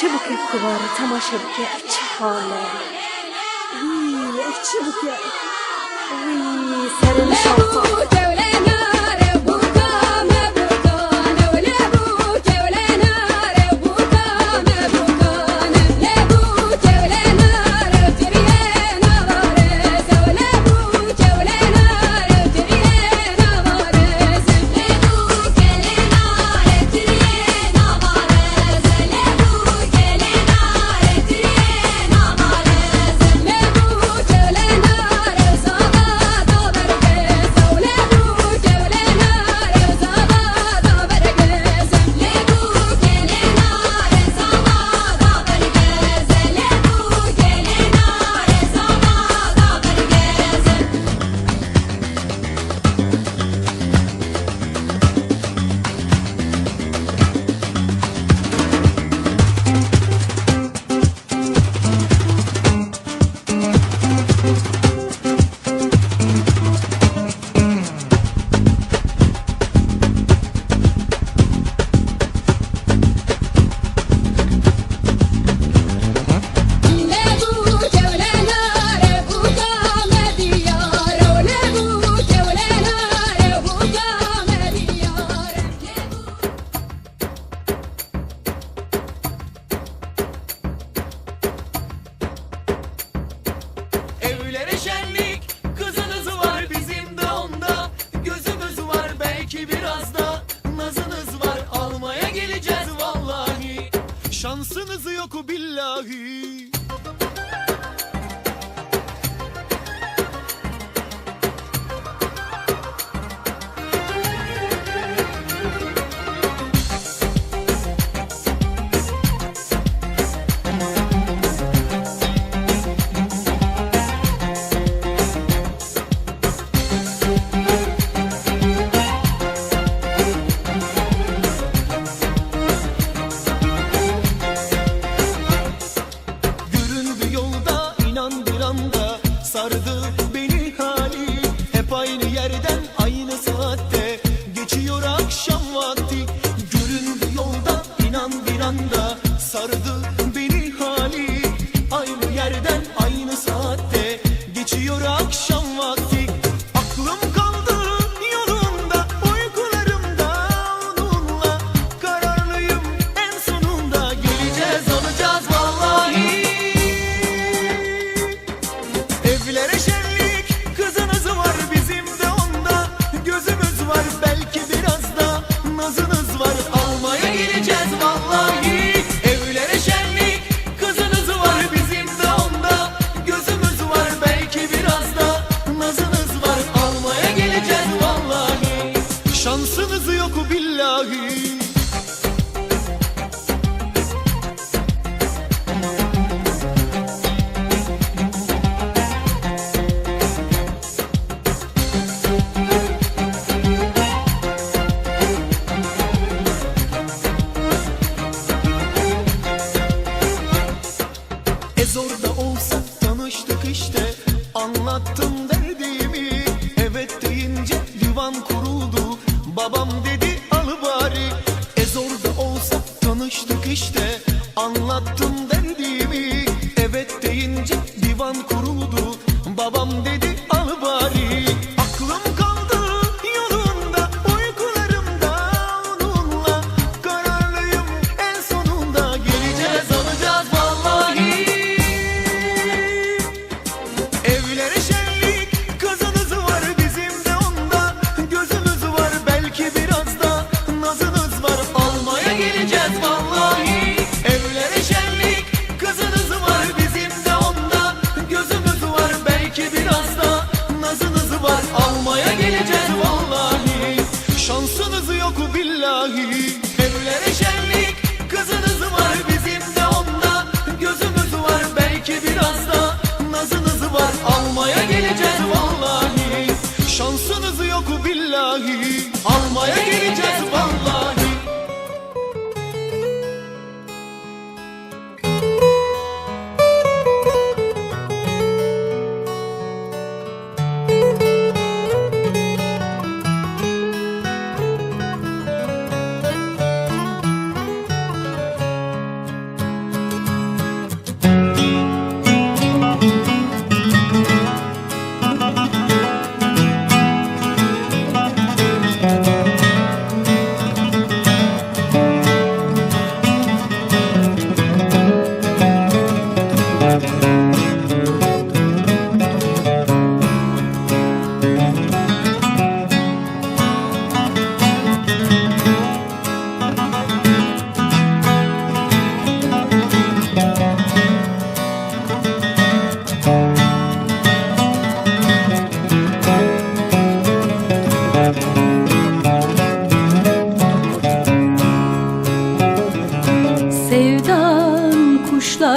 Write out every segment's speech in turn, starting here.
چبك الكبار تماشى بك احتفال وي احتفال وي سلام شرطه Göründü yolda inandıran da sardı. yok billahi. E zor tanıştık işte Anlattım derdimi. Evet deyince divan kuruldu. Babam dedi yok billahi. Evlere şenlik kızınız var bizim de onda. Gözümüz var belki biraz da nazınız var. Almaya geleceğiz vallahi. Şansınız yok billahi. Almaya geleceğiz vallahi.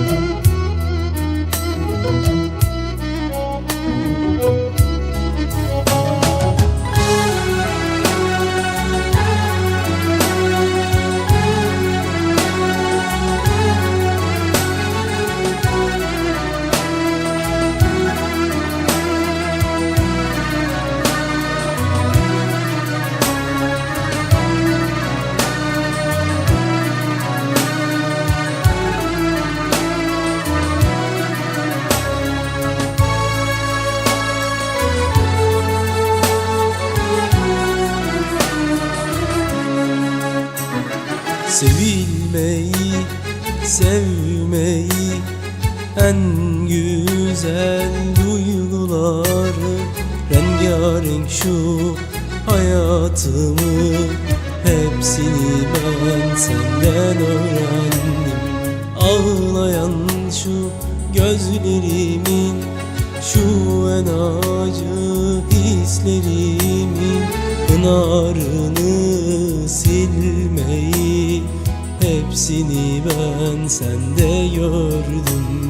Sevilmeyi, Rengarenk şu hayatımı Hepsini ben senden öğrendim. Ağlayan şu gözlerimin Şu en acı hislerimin Pınarını silmeyi hep ben sende gördüm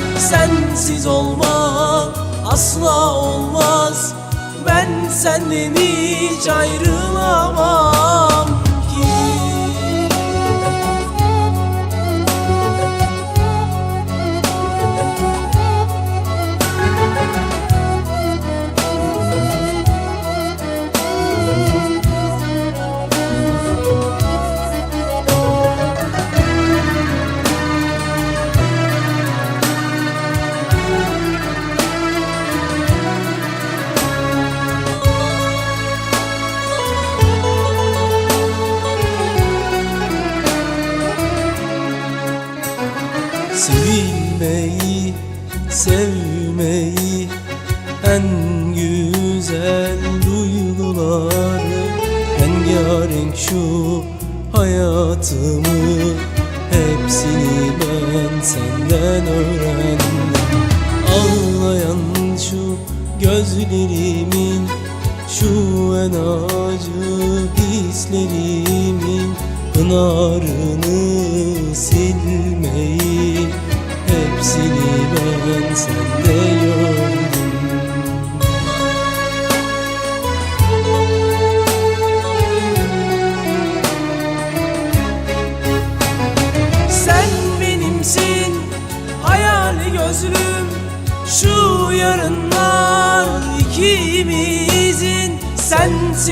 Sensiz olmak asla olmaz. Ben senden hiç ayrılamam öğrendim Ağlayan şu gözlerimin Şu en acı hislerimin Pınarını silmeyi Hepsini ben sende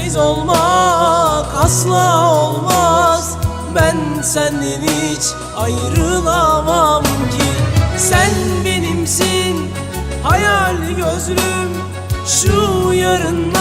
Sensiz olmak asla olmaz. Ben senden hiç ayrılamam ki. Sen benimsin hayali gözlüm. Şu yarınlar